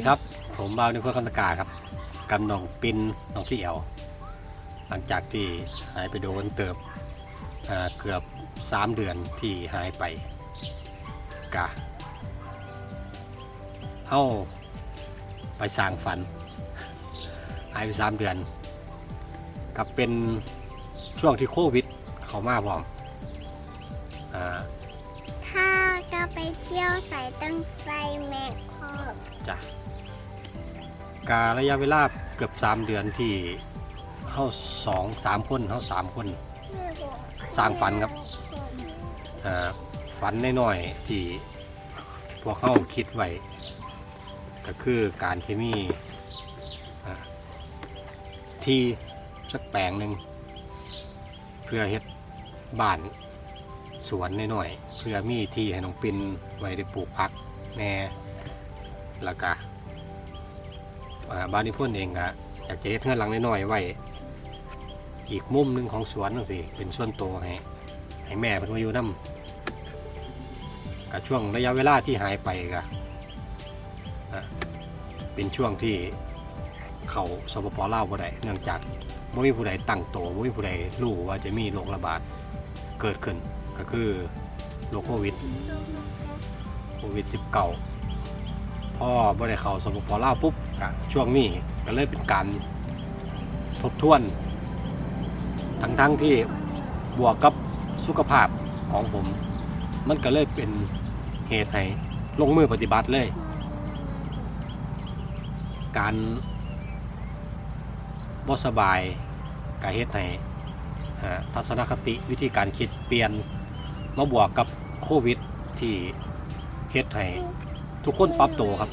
วัสดีครับ ผมบ่าวนิพนธ์คำตะกาครับกำนองปินน้องที่เอวหลังจากที่หายไปโดนเติบอ่าเกือบ 3 เดือนที่หายไปกะเฮาไปสร้างฝัน หายไป 3 เดือน กับเป็นช่วงที่โควิดเข้ามาพร้อมอ่าถ้าก็ไปเที่ยวสายตั้งไฟแมคคอบจ้ะ การระยะเวลาเกือบ 3 เดือนที่เฮาสองสามคนเฮาสามคน สร้างฝันครับอ่าฝันน้อยๆที่พวกเขาคิดไว้ก็คือการเคมีอ่าที่สักแปลงหนึ่งเพื่อเฮ็ดบ้านสวนน้อยๆเพื่อมีที่ให้น้องปินไว้ได้ปลูกผักแหน่แล้วก็อ่า บ้านนิพนธ์เองก็อยากจะเฮ็ดเฮือนหลังน้อยๆไว้ อีกมุมหนึ่งของสวนนั่นสิเป็นส่วนตัวให้ให้แม่เพิ่นมาอยู่นำกับช่วงระยะเวลาที่หายไปก็เป็นช่วงที่เขาสปปลาวบ่ได้เนื่องจากบ่มีผู้ใดตั้งโตบ่มีผู้ใดรู้ว่าจะมีโรคระบาดเกิดขึ้นก็คือโรคโควิดโควิด 19พอบ่ได้เข้าสปปลาวปุ๊บ ก็ช่วงนี้ก็เลยเป็นการทบทวน ทั้งๆที่บวกกับสุขภาพของผม มันก็เลยเป็นเหตุให้ลงมือปฏิบัติเลย การบ่สบายกาเฮ็ดให้ทัศนคติวิธีการคิดเปลี่ยนมาบวกกับโควิดที่เฮ็ดให้ทุกคนปรับตัวครับ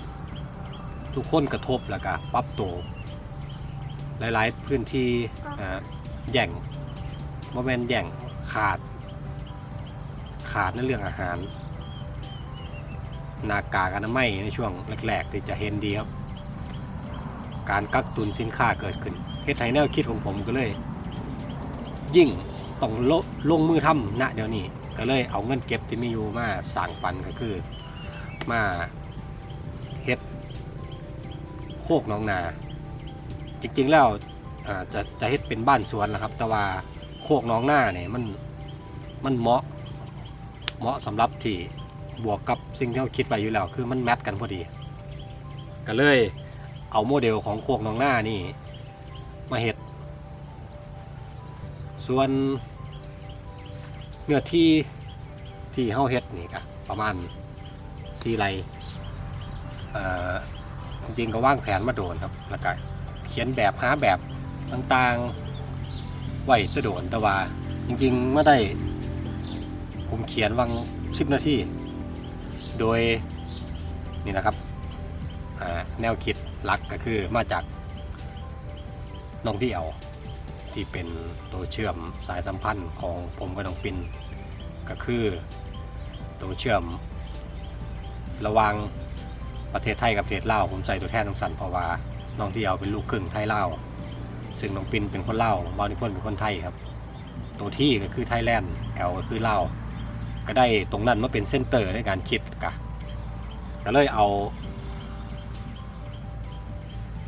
ทุกคนกระทบแล้วก็ปรับตัวหลายๆพื้นที่อ่าแย่งโมเมนแย่งขาด ขาดในเรื่องอาหารหนากากอนามัยในช่วงแรกๆที่จะเห็นดีครับ การกักตุนสินค้าเกิดขึ้นเฮ็ดให้แนวคิดของผมก็เลย ยิ่งต้องลลงมือทำณเดี๋ยวนี้ ก็เลยเอาเงินเก็บที่มีอยู่มาสั่งฟันก็คือ มาเฮ็ด โคกน้องนา จริงๆแล้วจะจะเฮ็ดเป็นบ้านสวนแหละครับ แต่ว่าโคกน้องหน้าเนี่ยมันมันเหมาะเหมาะสำหรับที่บวกกับสิ่งที่เราคิดไว้อยู่แล้ว คือมันแมทกันพอดี ก็เลยเอาโมเดลของโคกน้องหน้านี่ มาเห็ดส่วนเนื้อที่ที่เฮาเฮ็ดนี่ก็ประมาณสี่ไร่เอ่อ จริงๆก็วางแผนมาโดนครับแล้วก็เขียนแบบหาแบบต่างๆไหวตะโดนต่ว่าจริงๆไม่ได้ผมเขียนวังสิบนาทีโดยนี่นะครับแนวคิดหลักก็คือมาจากน้องเดี่ยวที่เป็นตัวเชื่อมสายสัมพันธ์ของผมกับน้องปินก็คือตัวเชื่อมระว่าง ประเทศไทยกับประเทศลาวผมใส่ตัวแทนทั้งสันเพราะว่าน้องเดี่ยวเป็นลูกครึ่งไทยลาวซึ่งน้องปินเป็นคนล่าวบาวนิพนธ์เป็นคนไทยครับ ตัวที่ก็คือไทยแลนด์แอลก็คือเล่าวก็ได้ตรงนั้นมาเป็นเส้นเตอร์ในการคิดกะก็เลยเอา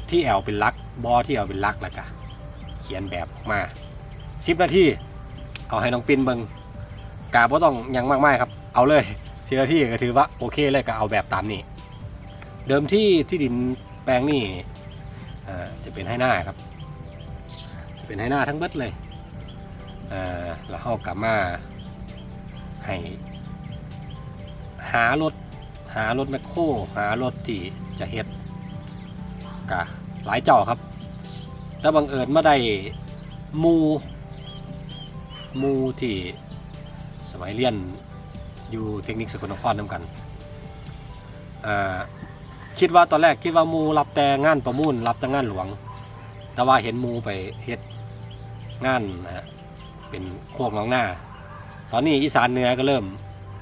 ที่แอลเป็นลักบอที่แอลเป็นลักแล้วกะเขียนแบบออกมาสิบนาทีเอาให้น้องปินเบิงกาบ่ต้องยังมากมายครับ เอาเลยสิบนาทีก็ถือว่าโอเคเลยก็เอาแบบตามนี้ เดิมที่ที่ดินแปลงนี่จะเป็นให้หน้าครับเป็นให้หน้าทั้งเบิดเลยเอ่อแล้วเขากลับมาให้หารถหารถแมคโครหารถที่จะเฮ็ดกะหลายเจ้าครับแล้วบังเอิญมาได้มูมูที่สมัยเรียนอยู่เทคนิคสกลนครนำกันอ่อ คิดว่าตอนแรกคิดว่ามูรับแต่งานประมูลรับแต่งานหลวง แต่ว่าเห็นมูไปเฮ็ดงานนะฮะเป็นโคกหน้องหน้า ตอนนี้อีสานเหนือก็เริ่ม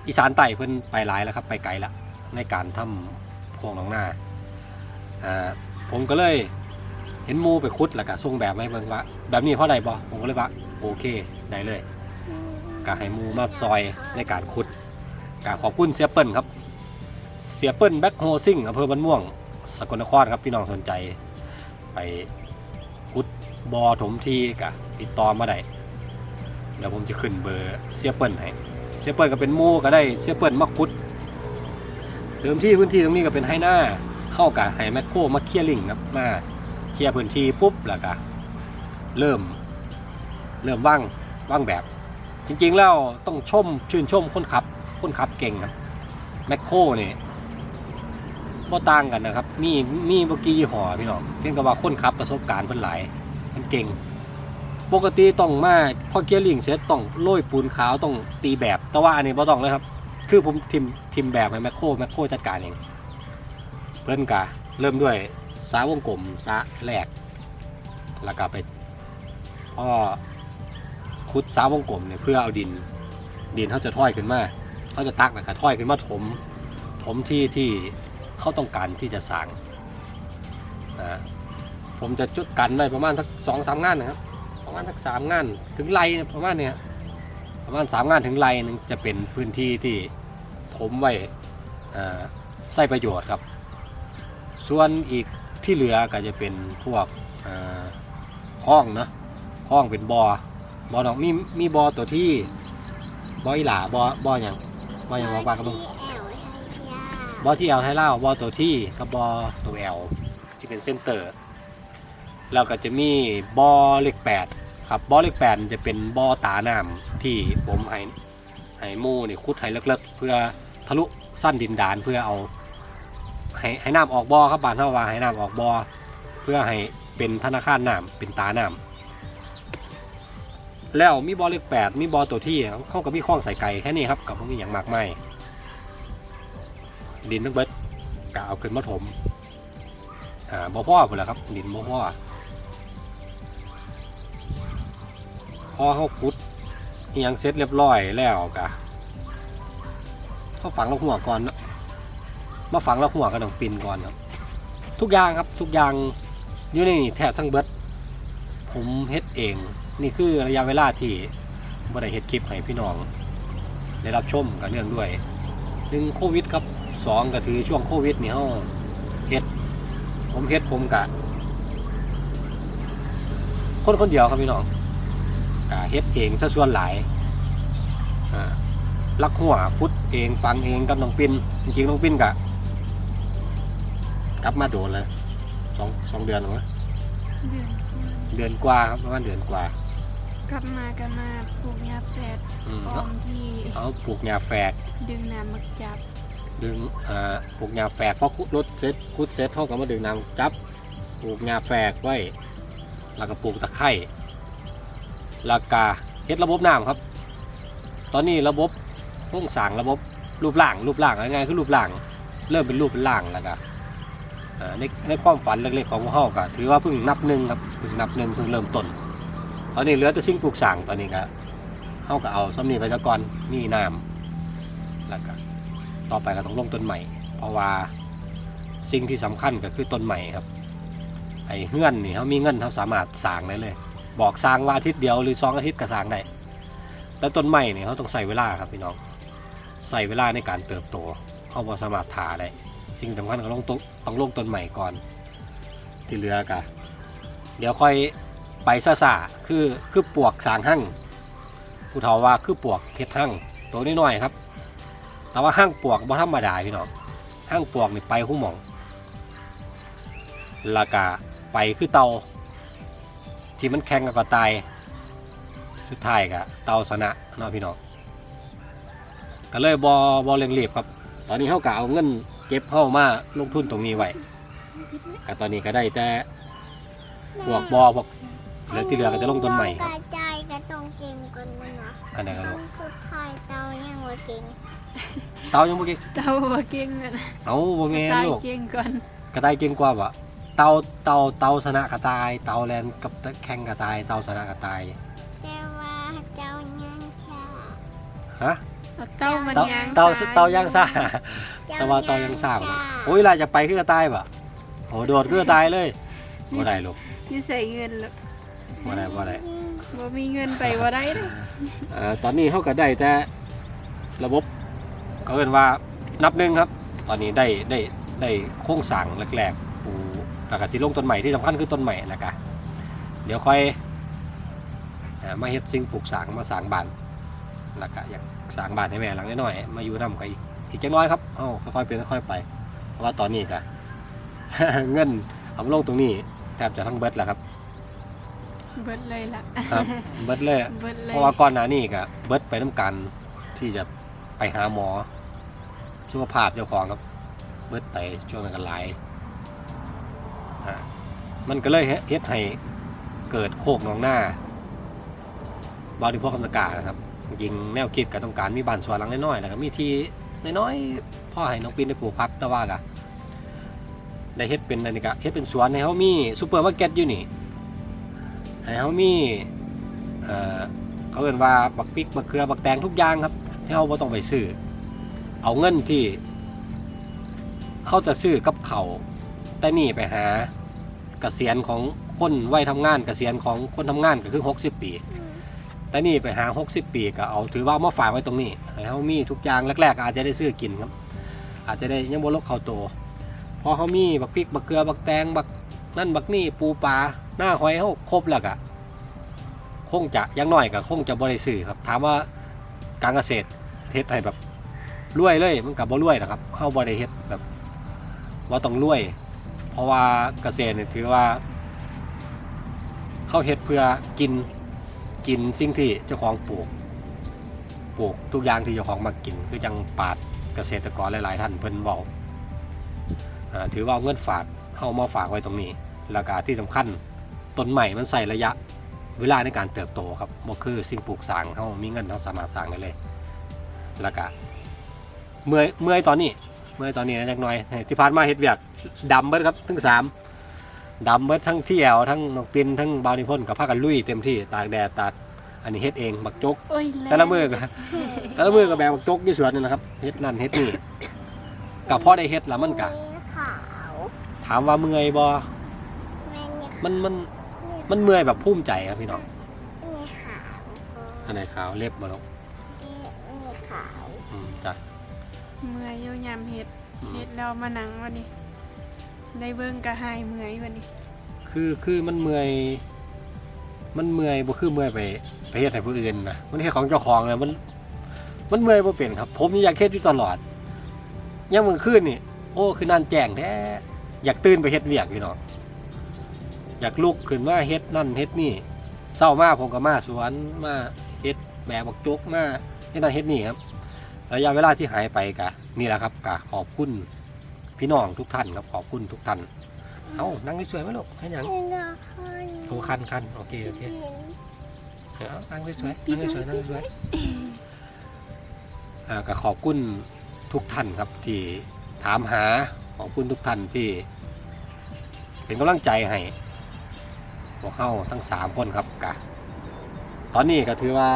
อีสานใต้เพิ่นไปหลายแล้วครับ ไปไกลแล้วในการทำโคกหน้องหน้าอ่าผมก็เลยเห็นมูไปคุดแล้วก็ส่งแบบให้เบิ่งว่า แบบนี้เพราะใดบ่ผมก็เลยว่าโอเคได้เลยก็ให้มูมาซอยในการคุดก็ขอบคุณเสียเปิ้ลครับ เสียเปิ้ลแบ็คโฮซิ่งอำเภอบ้านม่วง สกลนครครับพี่น้องสนใจ ไปขุดบอถมทีกะติดต่อมาได้เดี๋ยวผมจะขึ้นเบอร์เสียเปิลให้เสียเปิลก็เป็นมู่ก็ได้เสียเปิลมาขุด เดิมที่พื้นที่ตรงนี้ก็เป็นไฮหน้าเข้ากับไฮแมคโครมาเคลียร์ลิงครับมาเคลียร์พื้นที่ปุ๊บแล้วก็เริ่มเริ่มว่างว่างแบบ จริงๆแล้วต้องชมชื่นชมคนขับคนขับเก่งครับแมคโครนี่ บ่ต่างกันนะครับ มีมีเมื่อกี้ยี่ห้อพี่น้องเพียงแต่ว่าคนขับประสบการณ์เพิ่นหลายมันเก่ง ปกติต้องมาพอเกียร์ลิงเสร็จต้องโรยปูนขาวต้องตีแบบ แต่ว่าอันนี้บ่ต้องเลยครับ คือผมทิมทิมแบบให้แมคโครแมคโครจัดการเอง เพิ่นกะเริ่มด้วยสาวงกลมสาแรกแล้วก็ไปพ่อขุดสาวงกลมเนี่ยเพื่อเอาดิน ดินเขาจะถ้อยขึ้นมาเขาจะตักนะครับถ้อยขึ้นมาถม ถมที่ที่ เขาต้องการที่จะสร้างนะผมจะจุดกันไว้ประมาณสักสองสามงานนะครับประมาณสักสามงานถึงไรเนี่ยประมาณเนี้ยประมาณสามงานถึงไรหนึงจะเป็นพื้นที่ที่ถมไว้ใช้ประโยชน์ครับ ส่วนอีกที่เหลือก็จะเป็นพวกคลองนะคลองเป็นบอ่อบ่อน้องมีมีบอตัวที่บออีหลาบอบออย่างบ่ออย่างว่ากันบ้าง บอที่แอลไทยเล่าบอตัวที่กับบอตัวแอลที่เป็นเส้นเตอร์แล้วก็จะมีบอเลขแปดครับบอเลขแปดจะเป็นบอตาน้ำที่ผมให้ให้มูนี่คุดให้เลิกๆ เพื่อทะลุสั้นดินดานเพื่อเอาให้ให้น้ำออกบอครับบานเท่าว่าให้น้ำออกบอเพื่อให้เป็นธนาคารน้ำเป็นตาน้ำแล้วมีบอเลขแปดมีบอตัวที่เขาก็มีข้องใส่ไก่แค่นี้ครับกับมีอย่างมากมาย ดินทั้งเบิดกะเอาขึ้นมาถมอ่าบ่พ่อพุ่นแหละครับ ดินบ่พ่อพอเขาขุดอิหยังเสร็จเรียบร้อยแล้วกะเขาฝังแล้วหัวก่อนเนาะมาฝังแล้วหัวกันต้องปินก่อนครับ ทุกอย่างครับทุกอย่างอยู่ในนี่แทบทั้งเบิดผมเฮ็ดเอง นี่คือระยะเวลาที่บ่ได้เฮ็ดคลิปให้พี่น้อง ได้รับชมกันเนื่องด้วยหนึ่งโควิดครับ สองก็ถือช่วงโควิดนี่เฮาเฮ็ด ผมเฮ็ดผมกะ คนคนเดียวครับพี่น้องกะเฮ็ดเองซะส่วนหลายอ่าลักหัวฟุดเองฟังเองกับน้องปินจริงๆน้องปินกะกลับมาโดนเลยสองสองเดือนหรือวะเดือนเดือนกว่าครับประมาณเดือนกว่า กลับมากันมาปลูกยาแฝดอืมออมที่เอาปลูกหญ้าแฝกดึงน้ำมักจับ ดึงอ่าปลูกหญ้าแฝกเพราะขุดรถเสร็จขุดเสร็จเท่ากับมาดึงน้ำจับปลูกหญ้าแฝกไว้แล้วก็ปลูกตะไคร้แล้วก็เฮ็ดระบบน้ำครับ ตอนนี้ระบบโครงสร้างระบบรูปร่างรูปร่างง่ายๆคือรูปร่าง เริ่มเป็นรูปเป็นร่างแล้วก็ในในความฝันเล็กๆของพวกเขาก็ถือว่าเพิ่งนับหนึ่งครับเพิ่งนับหนึ่งเพิ่งเริ่มต้นตอนนี้เหลือแต่สิ่งปลูกสร้างตอนนี้ก็เขาก็เอาสำนีไปซะก่อนมีน้ำแล้วก็ ต่อไปก็ต้องลงต้นใหม่เพราะว่าสิ่งที่สำคัญก็คือต้นใหม่ครับ ไอ้เฮื่อนนี่เขามีเงินเขาสามารถสร้างได้เลย บอกสร้างว่าอาทิตย์เดียวหรือสองอาทิตย์ก็สร้างได้แต่ต้นใหม่เนี่ยเขาต้องใส่เวลาครับพี่น้องใส่เวลาในการเติบโตเขาบ่สามารถถาได้สิ่งสำคัญก็ต้องต้ต้องลงต้นใหม่ก่อน ที่เหลือกะเดี๋ยวค่อยไปซ่าๆคือคือปวกสางหั่งผู้เฒ่าว่าคือปวกเฮ็ดหั่งตัวน้อยๆครับ แต่ว่าห้างปวกบ่ธรรมดาพี่น้องห้างปวกนี่ไปหูหมองแล้วก็ไปคือเตาที่มันแข่งกับกระตาย สุดท้ายก็เตาชนะเนาะพี่น้องก็เลยบอบอเร่งรีบครับ ตอนนี้เขาก็เอาเงินเก็บเข้ามาลงทุนตรงนี้ไว้แต่ตอนนี้ก็ได้แต่พวกบอพวกเหลือที่เหลือก็จะลงต้นใหม่ครับกระจายก็ต้องเก่งก่อนมันเนาะอันไหนก็ต้ลูอกงคือคอยเตายังว่าเก่ง เตายังบ่เก่งเต้าบ่เก่งอะนะเอาบ่แม่นตายลูกเก่งก่อนกระต่ายเก่งกว่าบ่เตาเตาเตาชนะกระต่าย เตาแลนกับแข่งกระต่าย เตาชนะกระต่าย แต่ว่าเจ้ายังช้าฮะ เอาเต้ามันเตายางเตาซ้เตาย่างซ่า แต่ว่าเตาย่างซ่าบ่โอ้ยล่ะจะไปคือกระต่ายบ่โอ้โดดคือกระต่ายเลยบ่ได้ลูกอยู่ใส่เงินแล้วบ่ได้บ่ได้บ่มีเงินไปบ่ได้เด้อ เอ่อตอนนี้เฮาก็ได้แต่ระบบ ก็เอิ้นว่านับหนึ่งครับ ตอนนี้ได้ได้ได้โครงสร้างแรกปูแล้วก็สิลงต้นใหม่ที่สำคัญคือต้นใหม่แล้วก็เดี๋ยวค่อยอ่ามาเฮ็ดสิ่งปลูกสร้างมาสร้างบ้านแล้วก็อยากสร้างบ้านให้แม่หลังน้อยๆมาอยู่นํกันอีกอีกจักหน้อยครับเอ้าค่อยๆเป็นค่อยๆไป เพราะว่าตอนนี้ก็เงินเอามาลงตรงนี้แทบจะทั้งเบิดแล้วครับ เบิดเลยล่ะครับ เบิดเลยเบิดเลยเพราะว่าก่อนหน้านี้ก็เบิดไปน้ำกันที่จะไปหาหมอ สุขภาพเจ้าของครับ เบิดไปช่วงนั้นกันหลายอ่มันก็เลยเฮ็ดให้เกิดโคกหนองหน้าบริโภคคำตะกานะครับจริงแนวคิดก็ต้องการมีบ้านสวนหลังน้อยๆแล้วก็มีที่น้อยๆพ่อให้น้องปินได้ปลูกพักแต่ว่าก็ได้เฮ็ดเป็นอะไรนี่ก็เฮ็ดเป็นสวนให้เขามีซูเปอร์มาร์เก็ตอยู่นี่ให้เขามีเอ่อเขาเรียกว่าบักพริกบักเกลือบักแตงทุกอย่างครับให้เราไ่ต้องไปซื้อ เอาเงินที่เขาจะซื้อกับเขาวแต่นี่ไปหาเกษียณของคนวัยทำงานเกษียณของคนทำงานก็คือ 60 ปี แต่นี่ไปหา 60 ปีก็เอาถือว่าเอามาฝากไว้ตรงนี้ให้เขามีทุกอย่างแรกๆ อาจจะได้ซื้อกินครับ อาจจะได้ยังบนลกเขาโตพอเขามีบักพริกบักเกลือบักแตงบักนั่นบักนี่ปูปลาหน้าหอยเขาครบแล้วกะคงจะอยังน้อยก็คงจะบริสื่อครับ ถามว่าการเกษตรเฮ็ดให้แบบ รวยเลยมันกับบ่รวยนะครับเข้าบริเฮ็ดแบบว่าต้องรวย เพราะว่าเกษตรเนี่ยถือว่าเข้าเฮ็ดเพื่อกินกินสิ่งที่เจ้าของปลูกปลูกทุกอย่างที่เจ้าของมากิน คือจังปาดเกษตรกรหลาย ๆ ท่านเพิ่นเว้าอ่าถือว่าเอาเงินฝากเข้ามาฝากไว้ตรงนี้แล้วก็ที่สำคัญต้นใหม่มันใส่ระยะเวลาในการเติบโตครับบ่คือสิ่งปลูกสร้างเขามีเงินเขาสามารถสร้างได้เลยแล้วก็ เมื่อยเมื่อยตอนนี้ เมื่อยตอนนี้นะจักหน่อยที่ผ่านมาเฮ็ดเวียกดำเบิดครับทั้งสามดำเบิดทั้งที่แอวทั้งนกปินทั้งบาวนิพ่นกับพากันลุยเต็มที่ตากแดดตากอันนี้เฮ็ดเองบักจก โอ้ยแต่ละมือก็ แต่ละมือก็แบกบักจกอยู่สวนนี่นะครับเฮ็ดนั่นเฮ็ดนี่กับพ่อได้เฮ็ดแล้วมันกะขาวถามว่าเมื่อยบ่แม่เนี่ยมันมันมันเมื่อยแบบภูมิใจครับพี่น้องมีขาวอันไหนขาวเล็บบ่ลูก เมื่อยอยู่ยามเฮ็ดอืมเฮ็ดแล้วมานั่งวันนี้ ได้เบิ่งก็หายเมื่อยวันนี้ คือคือมันเมื่อย มันเมื่อยบ่คือเมื่อยไปไปเฮ็ดให้ผู้อื่นนะมันเฮ็ดของเจ้าของนะมัน มันเมื่อยบ่เป็นครับ ผมนี่อยากเฮ็ดอยู่ตลอดยังมื้อคืนนี่โอ้คือนั่นแจ้งแท้อยากตื่นไปเฮ็ดเวียกพี่น้องอยากลุกขึ้นมาเฮ็ดนั่นเฮ็ดนี่เศร้ามาผมก็มาสวนมาเฮ็ดแบกบักจกมาเฮ็ดนั่นเฮ็ดนี่ครับ ระยะเวลาที่หายไปกะนี่แหละครับกะขอบคุณพี่น้องทุกท่านครับขอบคุณทุกท่านเอ้านั่งสวยๆไหมลูกให้หยังเป็นดอกคอนโอ้คันคันโอเคโอเคเดี๋ยวนั่งสวยๆนั่งสวยๆนั่งสวยๆอ่าก็ขอบคุณทุกท่านครับที่ถามหาขอบคุณทุกท่านที่ เป็นกำลังใจให้พวกเข้าทั้งสามคนครับกะตอนนี้ก็ถือว่า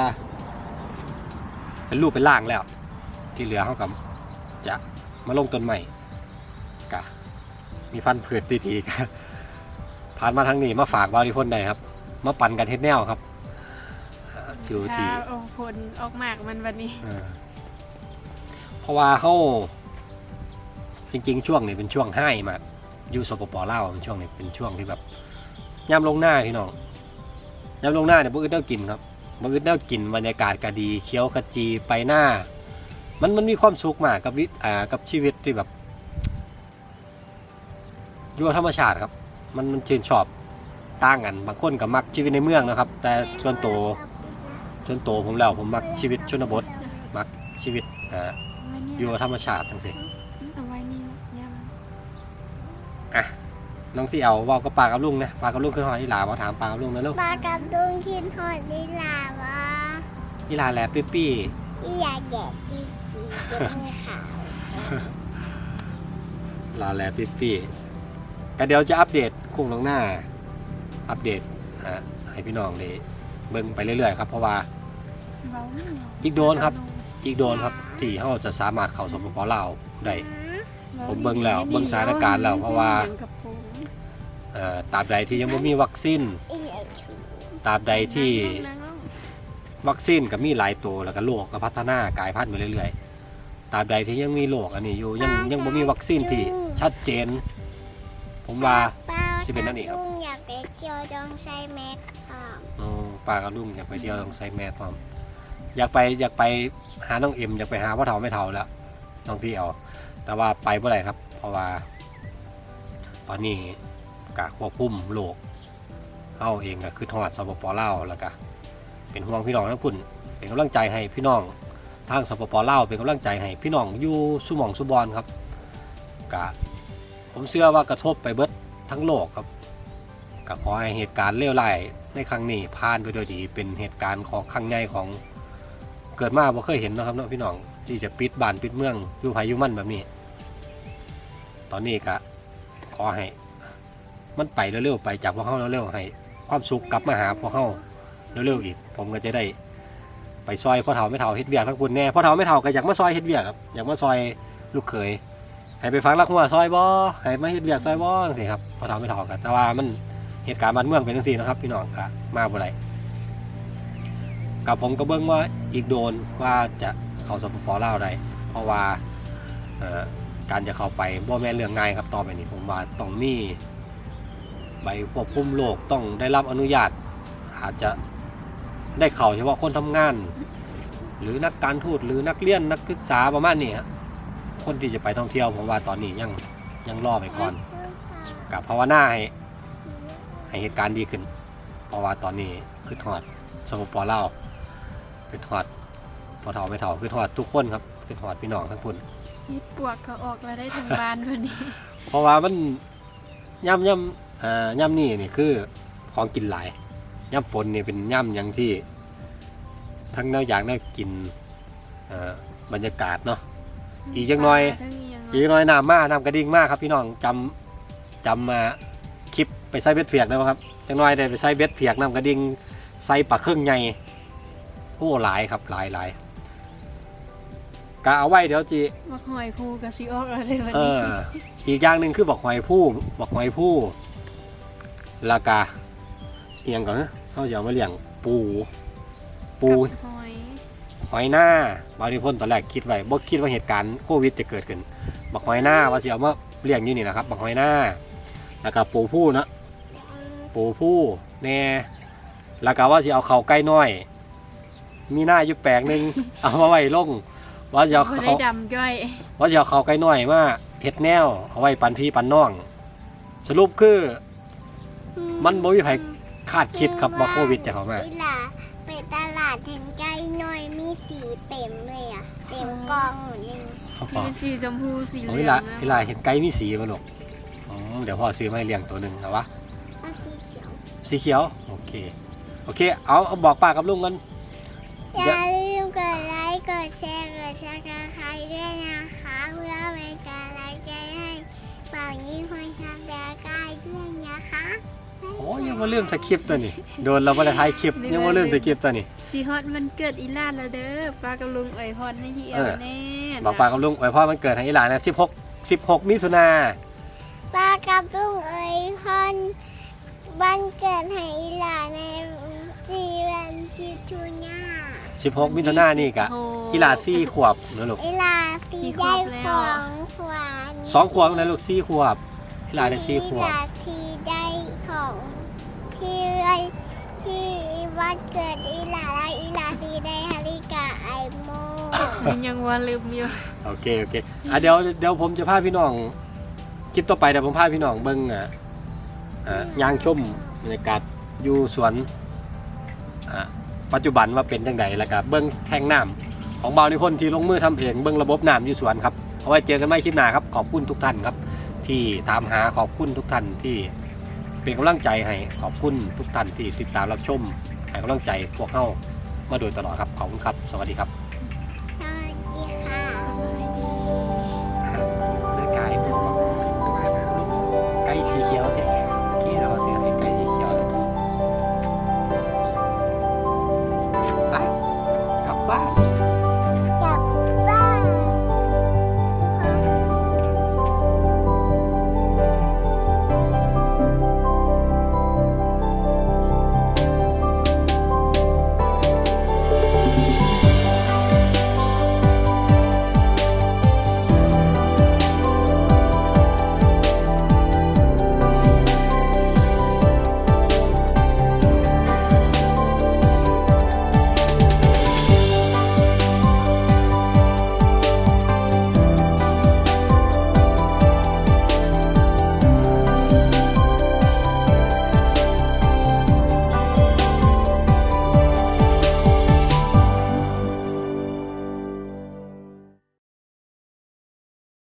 เป็นรูปเป็นร่างแล้ว ที่เหลือเขากับจะมาลงต้นใหม่กะมีพันธุ์พืชดีๆกะผ่านมาทางนี้มาฝากบริพนได้ครับ มาปั่นกันเฮ็ดแนวครับอ่าอยู่ที่ถ้าเอาผลออกมากมันวันนี้เออเพราะว่าเขาจริงๆ ช่วงนี้เป็นช่วงให้มากอยู่สปปลาวเป็นช่วงนี้เป็นช่วงที่แบบยามลงหน้าพี่น้องยามลงหน้าเนี่ยบ่อึดแนวกินครับบ่อึดแนวกินบรรยากาศก็ดีเคี้ยวขจีไปหน้า มันมันมีความสุขมากกับวิอ่ากับชีวิตที่แบบอยู่กับธรรมชาติครับ มันมันชื่นชอบต่างกันบางคนก็มักชีวิตในเมืองนะครับ แต่ส่วนตัวส่วนตัวผมแล้วผมมักชีวิตชนบท มักชีวิตเอ่อวันนี้อยู่กับธรรมชาติทั้งสิ้นเอาไว้นี่ยามอะน้องที่เอาเว่ากับปลากับลุงนะปลากับลุงขึ้นหอยอีหลามาถามปลากับลุงนะลูกปลากับดุงกินหอดดีลาวะอีหลาแหลปี้ปี้อีอยากแดดจี จีเป็นมีขาวหลาแหลปี้ปี้ก็เดี๋ยวจะอัปเดตคุ้งลงหน้า อัปเดตอ่าให้พี่น้องได้เบิ่งไปเรื่อยๆครับเพราะว่าเว้าไม่เอาอีกโดนครับ อีกโดนครับที่เขาจะสามารถเข้าสปปลาวได้ผมเบิ่งแล้วเบิ่งสถานการณ์แล้วเพราะว่าเบิ่งกับผมเอ่อตราบใดที่ยังไม่มีวัคซีนอีอยากชูตราบใดที่นั่งลงวัคซีนก็มีหลายตัวแล้วก็โรคก็พัฒนากลายพันธุ์ไปเรื่อยๆ ตราบใดที่ยังมีโรคอันนี้อยู่ยังยังบ่มีวัคซีนที่ชัดเจนผผมว่าป้าสิเป็นนั่นนี่ครับลุงอยากไปเที่ยวดองไซแม็กค่ะอ๋อป้ากับลุงอยากไปเที่ยวต้องใส่แมสพร้อมอยากไปอยากไปหาน้องเอ็มอยากไปหาพ่อเฒ่าไม่เฒ่าแล้วน้องพี่เอาแต่ว่าไปเมื่อไหร่ครับ เพราะว่า ตอนนี้กะควบคุมโรคเข้าเองก็คือทอดสปปลาวแล้วก็เป็นห่วงพี่น้องทั้งคุณเป็นกำลังใจให้พี่น้อง ทางสปปลาวเป็นกำลังใจให้พี่น้องอยู่สุหมองสุบอนครับกะผมเชื่อว่ากระทบไปเบิดทั้งโลกครับก็ขอให้เหตุการณ์เลวร้ายในครั้งนี้ผ่านไปโดยดี เป็นเหตุการณ์ของครั้งใหญ่ของเกิดมาบ่เคยเห็นนะครับเนาะพี่น้องที่จะปิดบ้านปิดเมืองอยู่ไผอยู่มันแบบนี้ ตอนนี้ก็ขอให้มันไปเร็วๆไปจากพวกเขาเร็วๆให้ความสุขกลับมาหาพวกเขาเร็วๆอีก ผมก็จะได้ ไปซอยพ่อเฒ่าไม่เฒ่าเฮ็ดเวียกทั้งคุณแน่พ่อเฒ่าไม่เฒ่าก็อยากมาซอยเฮ็ดเวียกครับอยากมาซอยลูกเขยให้ไปฟังรักหัวซอยบ่ให้มาเฮ็ดเวียกซอยบ่จังซี่ครับพ่อเฒ่าไม่เฒ่ากันแต่ว่ามันเหตุการณ์บ้านเมืองเป็นจังซี่นะครับ พี่น้องก็มาบ่ได้กับผมก็เบิ่งว่าอีกโดนว่าจะเข้าสปปลาวได้เพราะว่าเอ่อการจะเข้าไปบ่แม่นเรื่องง่ายครับต่อไปนี้ผมว่าต้องมีใบควบคุมโรคต้องได้รับอนุญาตอาจจะ ได้เข่าเฉพาะคนทำงาน หรือนักการทูตหรือนักเรียนนักศึกษาประมาณนี้ฮะคนที่จะไปท่องเที่ยวผมว่าตอนนี้ยังยังรอไปก่อนกับภาวนาให้ให้เหตุการณ์ดีขึ้น เพราะว่าตอนนี้คือถอดสปปลาวคือถอดพอเท่าไม่เท่าคือถอดทุกคนครับคือถอดพี่น้องทั้งคนมีปวกเขาออกแล้วได้ทั้งบ้านวันนี้ เพราะว่ามันย่ำย่ำอ่าย่ำนี่นี่คือของกินหลาย ย่ำฝนนี่เป็นย่ำหยังที่ ทั้งแนวอยากแนวกินอ่าบรรยากาศเนาะอีกจักหน่อยทั้งอีกอย่างอีกน้อยน้ำมาน้ำกระดิ่งมากครับ พี่น้องจำจำมาคลิปไปใส่เบ็ดเพียกได้ไหมครับจังน้อยได้ไปใส่เบ็ดเพียกน้ำกระดิ่งใส่ปลาเครื่องใหญ่โอ้หลายครับหลายหลายกะเอาไว้เดี๋ยวจีมักหอยคูกับซีออกแล้วได้วันเอนี้ออีกอย่างหนึ่งคือบอกหอยผู้บอกหอยผู้ราคาเอียงก่อนนะ เขาจะเอามาเลี้ยงปู ปู กับหอยหอยหน้าบางทีพ่นตอนแรกคิดไว้บ่คิดว่าเหตุการณ์โควิดจะเกิดขึ้นบักหอยหน้าว่าสิเอามาเลี้ยงอยู่นี่นะครับบักหอยหน้า แล้วก็ปูผู้เนาะปูผู้แน่แล้วก็ว่าสิเอาเขาไก่น้อย มีหน้าอยู่แปลงหนึ่งเอามาไว้ลงว่าสิเอาบ่เขาได้ดำจ้อย ว่าจะเอาเขาไก่น้อยมาเห็ดแนว เอาไว้ปันพี่ปันน้อง สรุปคือมันบ่มีไผ คาดคิดครับว่าโควิดจะเข้ามาอีหล่าไปตลาดเห็นไก่น้อยมีสีเต็มเลยอะเต็มกองหมดเลยที่เป็นสีชมพูสีเหเอาลืเวองลานะเวลาเห็นไก่มีสีมาลูกอืมเดี๋ยวพ่อซื้อมาให้เลี้ยงตัวหนึ่งนะวะเอาสีเขียวสีเขียวโอเคโอเค เอาเอาบอกป้ากับลุงกันอย่าลืมกดไลค์กดแชร์กดซับสไครต์ด้วยนะคะเพื่อเป็นกำลังใจให้เป่ายิ้มคนทำดาก้าด้วยนะคะโอ้ยังมาเริ่มสคริปต์ตัวนี้โดนเราไม่ได้ถ่ายคลิปยังมาเริ่มสคริปต์ตัวนี้สีฮอตมันเกิดอีลานแล้วเด้อป้ากับลุงเอ่ยพรให้ที่เอเอวอแน่บอกป้ากับลุงไว้พ่อมันเกิดให้อีหลานนะ16 16 มิถุนาป้ากับลุงเอ๋ยพอนวันเกิดให้อีหลาในจีวันชิทุน่า16 มิถุนานี่กะโอ้อีหลาสี่ขวบนะลูกอีหลาตีได้ของขวัญสองขวบนะลูกสี่ขวบอีหลาได้สี่ขวบ อีหลาทีได้ของ ที่วันที่วันเกิดอีหลาและอีหลาทีได้ฮาริกาไอโมยังยังว่าลืมอยู่ โอเคโอเคอะเดี๋ยวเดี๋ยวผมจะพาพี่น้องคลิปต่อไปเดี๋ยวผมพาพี่น้องเบิ้งอะอะยางชมบรรยากาศอยู่สวนอะปัจจุบันว่าเป็นจังไดแล้วก็เบิ้งแทงน้ำของเบานิพนธ์ที่ลงมือทำเองเบิ้งระบบน้ำอยู่สวนครับเอาไว้เจอกันไม่คลิปหน้าครับขอบคุณทุกท่านครับ ที่ตามหาขอบคุณทุกท่านที่ เป็นกำลังใจให้ขอบคุณทุกท่านที่ติดตามรับชมให้กำลังใจพวกเข้ามาโดยตลอดครับขอบคุณครับ สวัสดีครับ